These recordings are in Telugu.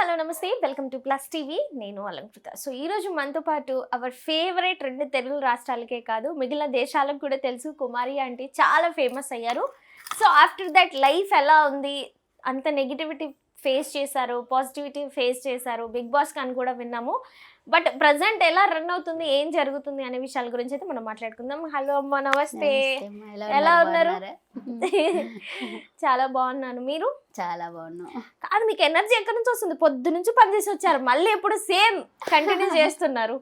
హలో నమస్తే. Welcome to plus TV. నేను అలంకృత. సో ఈ రోజు మనతో పాటు అవర్ ఫేవరెట్ రెండు తెలుగు రాష్ట్రాలకే కాదు మిగిలిన దేశాలకు కూడా తెలుసు. కుమారి అంటే చాలా ఫేమస్ అయ్యారు. సో ఆఫ్టర్ దట్ లైఫ్ ఎలా ఉంది? అంత నెగిటివిటీ ఫేస్ చేశారు పాజిటివిటీ ఫేస్ చేశారు. బిగ్ బాస్ అని కూడా విన్నాము. బట్ ప్రజెంట్ ఎలా రన్ అవుతుంది ఏం జరుగుతుంది అనే విషయాల గురించి అయితే మనం మాట్లాడుకుందాం. హలో అమ్మ నమస్తే. ఎలా ఉన్నారు? చాలా బాగున్నాను. మీరు? చాలా బాగున్నాం. కాదు మీకు ఎనర్జీ ఎక్కడి నుంచి వస్తుంది? పొద్దు నుంచి పనిచేసి వచ్చారు. మళ్ళీ ఎప్పుడు సేమ్ కంటిన్యూ చేస్తున్నారు.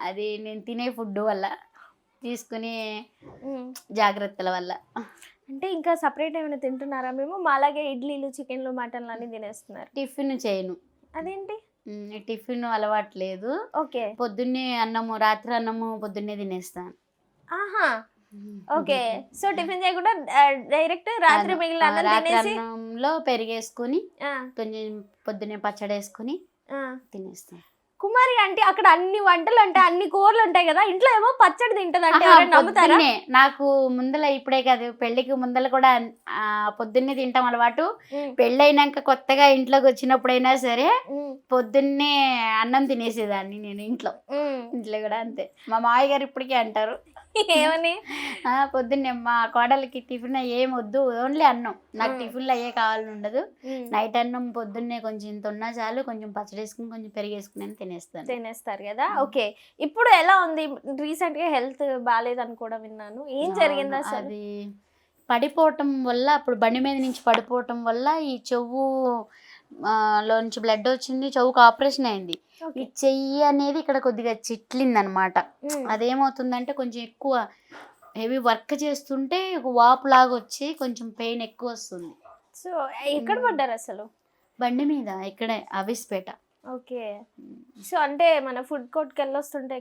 అది నేను తినే ఫుడ్ వల్ల తీసుకునే. జాగ్రత్తల వల్ల. అంటే ఇంకా సపరేట్ ఏమైనా తింటున్నారా మేము? మాలాగే ఇడ్లీలు చికెన్లు మటన్లు అన్ని తినేస్తున్నారు. టిఫిన్ చేయను. అదేంటి? టిఫిన్ అలవాట్లేదు ఓకే. పొద్దున్నే అన్నము రాత్రి అన్నము పొద్దున్నే తినేస్తాను ఆహా. ఓకే. సో టిఫిన్ చేయకుండా డైరెక్ట్ రాత్రి మిగిలిన అన్నం తినేసి అన్నంలో పెరిగేసుకుని కొంచెం పొద్దున్నే పచ్చడి వేసుకుని. తినేస్తాను కుమారి అంటే అక్కడ అన్ని వంటలు ఉంటాయి అన్ని కూరలు ఉంటాయి కదా ఇంట్లో ఏమో పచ్చడి తింటది అంటే నమ్ముతారా? నాకు ముందల ఇప్పుడే కాదు పెళ్ళికి ముందల కూడా ఆ, పొద్దున్నే తింటాం అలవాటు. ఉమ్, పెళ్ళైనాక కొత్తగా ఇంట్లోకి వచ్చినప్పుడైనా సరే పొద్దున్నే అన్నం తినేసేదాన్ని నేను ఇంట్లో. ఇంట్లో కూడా అంతే. మా మామయ్య గారు ఇప్పటికీ అంటారు ఏమని? "ఆ, పొద్దున్నే మా కోడలికి టిఫిన్ ఏం వద్దు ఓన్లీ అన్నం. నాకు. టిఫిన్లు అయ్యే కావాలని ఉండదు. నైట్ అన్నం పొద్దున్నే కొంచెం ఇంత ఉన్నా చాలు కొంచెం పచ్చడి వేసుకుని కొంచెం పెరిగేసుకుని తినేస్తాను. తినేస్తారు కదా. ఓకే. ఇప్పుడు ఎలా ఉంది? రీసెంట్గా హెల్త్ బాగాలేదని కూడా విన్నాను. ఏం జరిగింది అసలు? అది పడిపోవటం వల్ల అప్పుడు బండి మీద నుంచి పడిపోవటం వల్ల ఈ చెవు ఆ, లో నుంచి బ్లడ్ వచ్చింది చెవుకు ఆపరేషన్ అయింది ఈ. చెయ్యి అనేది ఇక్కడ కొద్దిగా చిట్లింది అనమాట. అదేమవుతుందంటే కొంచెం ఎక్కువ హెవీ వర్క్ చేస్తుంటే వాపు లాగా వచ్చి కొంచెం పెయిన్ ఎక్కువ వస్తుంది సో ఎక్కడ. పడ్డారు అసలు బండి మీద ఇక్కడే అవిస్పేట ఓకే సో అంటే మన ఫుడ్ కోర్ట్కి వెళ్ళొస్తుంటే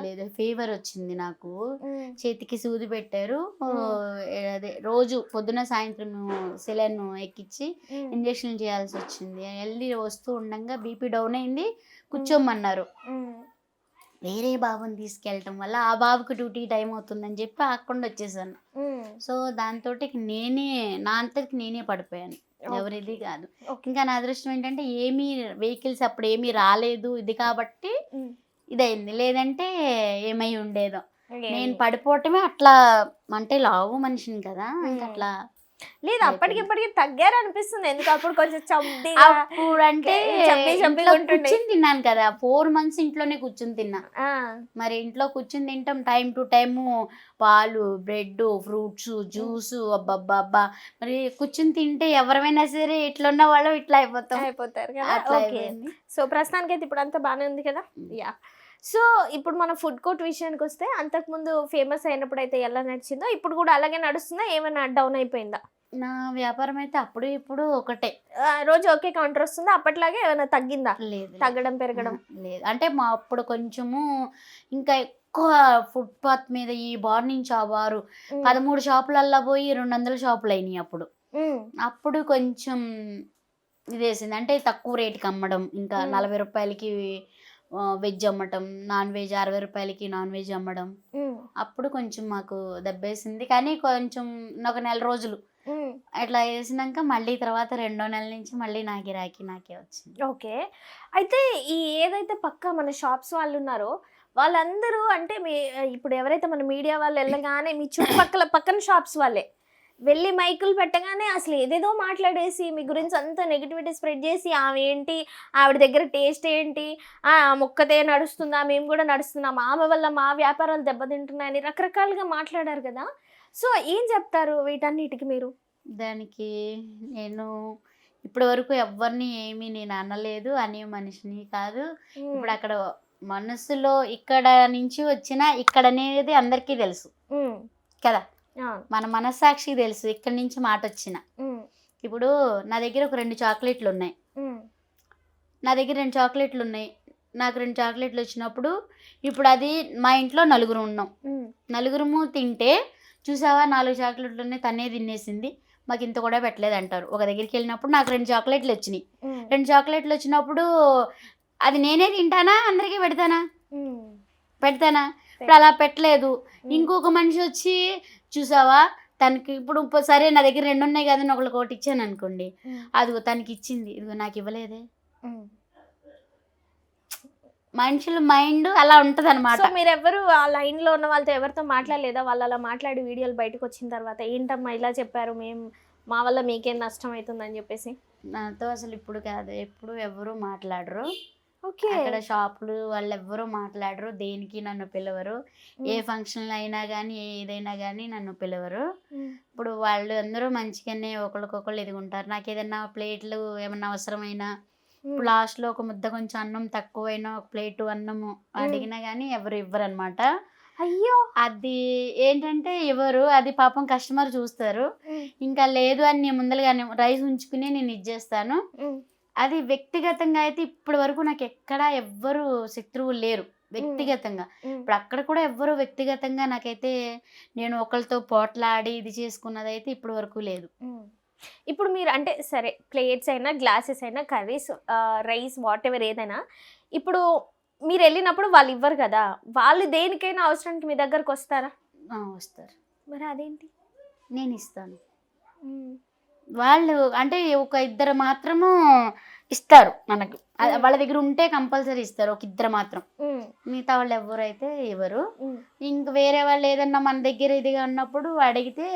లేదు? లేదు ఫీవర్ వచ్చింది నాకు. చేతికి సూది పెట్టారు. అదే రోజు పొద్దున సాయంత్రం సెలైన్ ఎక్కించి. ఇంజక్షన్ చేయాల్సి వచ్చింది వెళ్ళి వస్తూ ఉండగా బీపీ డౌన్ అయింది కూర్చోమన్నారు. వేరే బాబుని తీసుకెళ్ళటం వల్ల ఆ బాబుకి డ్యూటీ టైం అవుతుందని చెప్పి ఆకుండా వచ్చేసాను. సో దాంతో నేనే నా అంతటికి నేనే పడిపోయాను. ఎవరిది కాదు. ఇంకా నా అదృష్టం ఏంటంటే ఏమీ వెహికల్స్ అప్పుడు ఏమీ రాలేదు ఇది కాబట్టి. ఇదైంది లేదంటే ఏమై ఉండేదో. నేను పడిపోవటమే అట్లా అంటే లావు మనిషిని కదా ఇంకా. అట్లా లేదు అప్పటికి ఇప్పటికి తగ్గారు అనిపిస్తుంది ఎందుకు? అప్పుడు కొంచెం చబ్బిగా అప్పుడు అంటే. కూర్చుని తిన్నాను కదా. ఫోర్ మంత్స్ ఇంట్లోనే కూర్చుని తిన్నా. మరి ఇంట్లో కూర్చుని తింటాం. టైం టు టైము పాలు బ్రెడ్ ఫ్రూట్స్ జ్యూస్ అబ్బబ్బబ్బా. మరి కూర్చుని తింటే ఎవరైనా సరే ఇట్లా ఉన్న వాళ్ళు ఇట్లా అయిపోతాం. అయిపోతారు కదా. సో ప్రస్తుతానికి అయితే ఇప్పుడు అంతా బాగానే ఉంది కదా. యా సో ఇప్పుడు మన ఫుడ్ కోర్ట్ విషయానికి వస్తే అంతకుముందు ఫేమస్ అయినప్పుడు అయితే ఎలా నడిచిందో ఇప్పుడు కూడా అలాగే నడుస్తుందా? ఏమైనా డౌన్ అయిపోయిందా? నా వ్యాపారం అయితే అప్పుడు ఇప్పుడు ఒకటే. రోజు ఒకే కౌంటర్ వస్తుందా? అప్పట్లాగే ఏమైనా తగ్గిందా? లేదు తగ్గడం పెరగడం? లేదు. అంటే మా అప్పుడు కొంచెము ఇంకా ఎక్కువ ఫుట్పాత్ మీద ఈ బార్ నుంచి ఆ బారు. పదమూడు షాపులల్లో పోయి రెండు వందల షాపులు అయినాయి అప్పుడు. అప్పుడు కొంచెం ఇదేసింది అంటే తక్కువ రేటుకి అమ్మడం ఇంకా. నలభై రూపాయలకి వెజ్ అమ్మటం నాన్ వెజ్ అరవై రూపాయలకి నాన్ వెజ్ అమ్మడం. మ్మ్. అప్పుడు కొంచెం మాకు దెబ్బేసింది. కానీ కొంచెం ఒక నెల రోజులు. అట్లా వేసినాక మళ్ళీ తర్వాత రెండో నెల నుంచి మళ్ళీ నా గిరాకీ నాకే వచ్చింది. ఓకే. అయితే ఈ ఏదైతే పక్క మన షాప్స్ వాళ్ళు ఉన్నారో వాళ్ళందరూ అంటే మీ ఇప్పుడు ఎవరైతే మన మీడియా వాళ్ళు వెళ్ళగానే మీ చుట్టుపక్కల పక్కన షాప్స్ వాళ్ళే. వెళ్ళి మైకులు పెట్టగానే అసలు ఏదేదో మాట్లాడేసి మీ గురించి అంత నెగిటివిటీ స్ప్రెడ్ చేసి ఆమె ఏంటి ఆవిడ దగ్గర టేస్ట్ ఏంటి ఆ మొక్కతే నడుస్తుందా మేము కూడా నడుస్తున్నాం ఆమె వల్ల మా వ్యాపారాలు దెబ్బతింటున్నాయని రకరకాలుగా మాట్లాడారు కదా. సో ఏం చెప్తారు వీటన్నిటికి మీరు? దానికి నేను ఇప్పటి వరకు ఎవరిని ఏమీ నేను అనలేదు అనే మనిషిని కాదు. ఇప్పుడు అక్కడ మనసులో ఇక్కడ నుంచి వచ్చిన ఇక్కడ అనేది అందరికీ తెలుసు. కదా? మన మనస్సాక్షికి తెలుసు ఇక్కడి నుంచి మాట వచ్చిన ఇప్పుడు నా దగ్గర ఒక రెండు చాక్లెట్లు ఉన్నాయి నా దగ్గర రెండు చాక్లెట్లు ఉన్నాయి నాకు రెండు చాక్లెట్లు వచ్చినప్పుడు ఇప్పుడు అది మా ఇంట్లో నలుగురు ఉన్నాం. నలుగురము తింటే చూసావా నాలుగు చాక్లెట్లు ఉన్నాయి తనే తినేసింది. మాకు ఇంత కూడా పెట్టలేదు అంటారు ఒక దగ్గరికి వెళ్ళినప్పుడు నాకు రెండు చాక్లెట్లు వచ్చినాయి. రెండు చాక్లెట్లు వచ్చినప్పుడు అది నేనే తింటానా? అందరికీ పెడతానా. పెడతానా? ఇప్పుడు అలా పెట్టలేదు. ఇంకొక మనిషి వచ్చి చూసావా? తనకి ఇప్పుడు సరే నా దగ్గర రెండు ఉన్నాయి కదా ఒకళ్ళకి ఒకటి ఇచ్చాను అనుకోండి. అదిగో తనకి ఇచ్చింది. ఇదిగో నాకు ఇవ్వలేదే. మనుషుల మైండ్ అలా ఉంటది సో మీరు ఎవరు ఆ లైన్లో ఉన్న వాళ్ళతో ఎవరితో మాట్లాడలేదా? వాళ్ళు అలా మాట్లాడి వీడియోలు బయటకు వచ్చిన తర్వాత ఏంటమ్మా ఇలా చెప్పారు? మేము మా వల్ల మీకేం నష్టం అవుతుందని చెప్పేసి. నాతో అసలు ఇప్పుడు కాదు. ఎప్పుడు ఎవరు మాట్లాడరు. అక్కడ షాపులు వాళ్ళు ఎవ్వరు మాట్లాడరు. దేనికి నన్ను పిలవరు. ఏ ఫంక్షన్ అయినా కానీ ఏదైనా కానీ నన్ను పిలవరు. ఇప్పుడు వాళ్ళు అందరూ మంచిగానే ఒకరికొకళ్ళు ఎదుగుంటారు. నాకు ఏదైనా ప్లేట్లు ఏమన్నా అవసరమైనా ఇప్పుడు లాస్ట్లో ఒక ముద్ద కొంచెం అన్నం తక్కువైనా ఒక ప్లేటు అన్నము అడిగినా కానీ ఎవరు ఇవ్వరు అనమాట అయ్యో! అది ఏంటంటే ఎవరు అది పాపం కస్టమర్ చూస్తారు. ఇంకా లేదు అని నేను ముందరగానే రైస్ ఉంచుకుని నేను ఇచ్చేస్తాను అది వ్యక్తిగతంగా అయితే ఇప్పటి వరకు నాకు ఎక్కడా ఎవ్వరు శత్రువులు లేరు. వ్యక్తిగతంగా. ఇప్పుడు అక్కడ కూడా ఎవ్వరు వ్యక్తిగతంగా నాకైతే నేను ఒకరితో పోట్లాడి ఇది చేసుకున్నది అయితే ఇప్పటి వరకు లేదు. ఇప్పుడు మీరు అంటే సరే ప్లేట్స్ అయినా గ్లాసెస్ అయినా కర్రీస్ రైస్ వాట్ ఎవర్ ఏదైనా ఇప్పుడు మీరు వెళ్ళినప్పుడు వాళ్ళు ఇవ్వరు కదా? వాళ్ళు దేనికైనా అవసరానికి మీ దగ్గరకు వస్తారా? వస్తారు. మరి అదేంటి? నేను ఇస్తాను. వాళ్ళు అంటే ఒక ఇద్దరు మాత్రము ఇస్తారు మనకు. వాళ్ళ దగ్గర ఉంటే కంపల్సరీ ఇస్తారు ఒక ఇద్దరు మాత్రం. మిగతా వాళ్ళు ఎవరైతే ఇవ్వరు. ఇంక వేరే వాళ్ళు ఏదన్నా మన దగ్గర ఇదిగా ఉన్నప్పుడు అడిగితే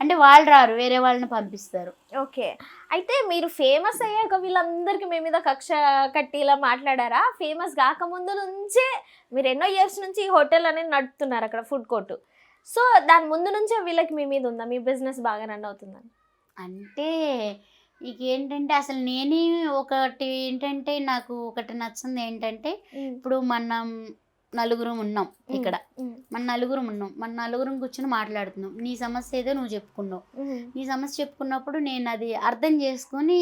అంటే వాళ్ళు రారు వేరే వాళ్ళని పంపిస్తారు. ఓకే. అయితే మీరు ఫేమస్ అయ్యాక వీళ్ళందరికీ మీ మీద కక్ష కట్టి ఇలా మాట్లాడారా? ఫేమస్ కాకముందు నుంచే మీరు ఎన్నో ఇయర్స్ నుంచి ఈ హోటల్ అనేది నడుపుతున్నారు అక్కడ ఫుడ్ కోర్టు. సో దాని ముందు నుంచే వీళ్ళకి మీ మీద ఉందా? మీ బిజినెస్ బాగా రన్ అవుతుందని. అంటే ఇక ఏంటంటే అసలు నేనే ఒకటి ఏంటంటే నాకు ఒకటి నచ్చింది ఏంటంటే ఇప్పుడు మనం నలుగురం ఉన్నాం ఇక్కడ. మన నలుగురం ఉన్నాం. మన నలుగురం కూర్చొని మాట్లాడుతున్నాం. నీ సమస్య ఏదో నువ్వు చెప్పుకున్నావు. నీ సమస్య చెప్పుకున్నప్పుడు నేను అది అర్థం చేసుకొని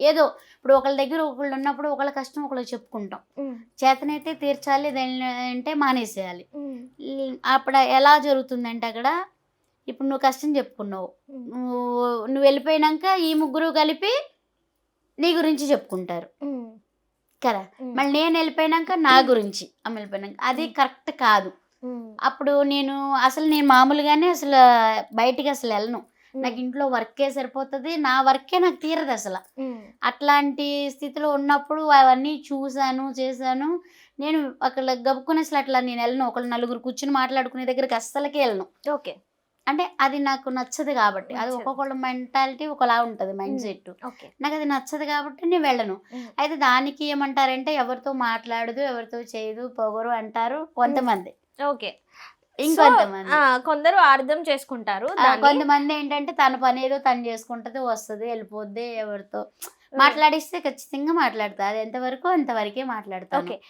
ఏదో ఇప్పుడు ఒకళ్ళ దగ్గర ఒకళ్ళు ఉన్నప్పుడు ఒకళ్ళ కష్టం ఒకళ్ళు చెప్పుకుంటాం. చేతనైతే తీర్చాలి అంటే మానేసేయాలి. అప్పుడు ఎలా జరుగుతుందంటే అక్కడ ఇప్పుడు నువ్వు కష్టం చెప్పుకున్నావు. నువ్వు నువ్వు వెళ్ళిపోయినాక ఈ ముగ్గురు కలిపి నీ గురించి చెప్పుకుంటారు. కదా? మళ్ళీ నేను వెళ్ళిపోయినాక నా గురించి ఆమె వెళ్ళిపోయినాక. అది కరెక్ట్ కాదు. అప్పుడు నేను అసలు నేను మామూలుగానే అసలు బయటికి అసలు వెళ్ళను. నాకు ఇంట్లో వర్కే సరిపోతుంది నా వర్కే నాకు తీరదు అసలు. అట్లాంటి స్థితిలో ఉన్నప్పుడు అవన్నీ చూశాను చేశాను. నేను అక్కడ గబుక్కుని అసలు అట్లా నేను వెళ్ళను. ఒకళ్ళు నలుగురు కూర్చుని మాట్లాడుకునే దగ్గరికి అస్సలకే వెళ్ళను. ఓకే. అంటే అది నాకు నచ్చదు కాబట్టి. అది. ఒక్కొక్కళ్ళ మెంటాలిటీ ఒకలా ఉంటుంది మైండ్ సెట్. నాకు అది నచ్చదు కాబట్టి నేను వెళ్ళను. అయితే దానికి ఏమంటారంటే ఎవరితో మాట్లాడదు ఎవరితో చేయదు పొగరు అంటారు కొంతమంది. ఓకే. ఇంకొంతమంది. కొందరు అర్థం చేసుకుంటారు. కొంతమంది ఏంటంటే తన పని ఏదో తను చేసుకుంటది వస్తుంది వెళ్ళిపోద్ది ఎవరితో. మాట్లాడిస్తే ఖచ్చితంగా మాట్లాడతా. అది ఎంతవరకు అంతవరకే మాట్లాడతాను. ఓకే.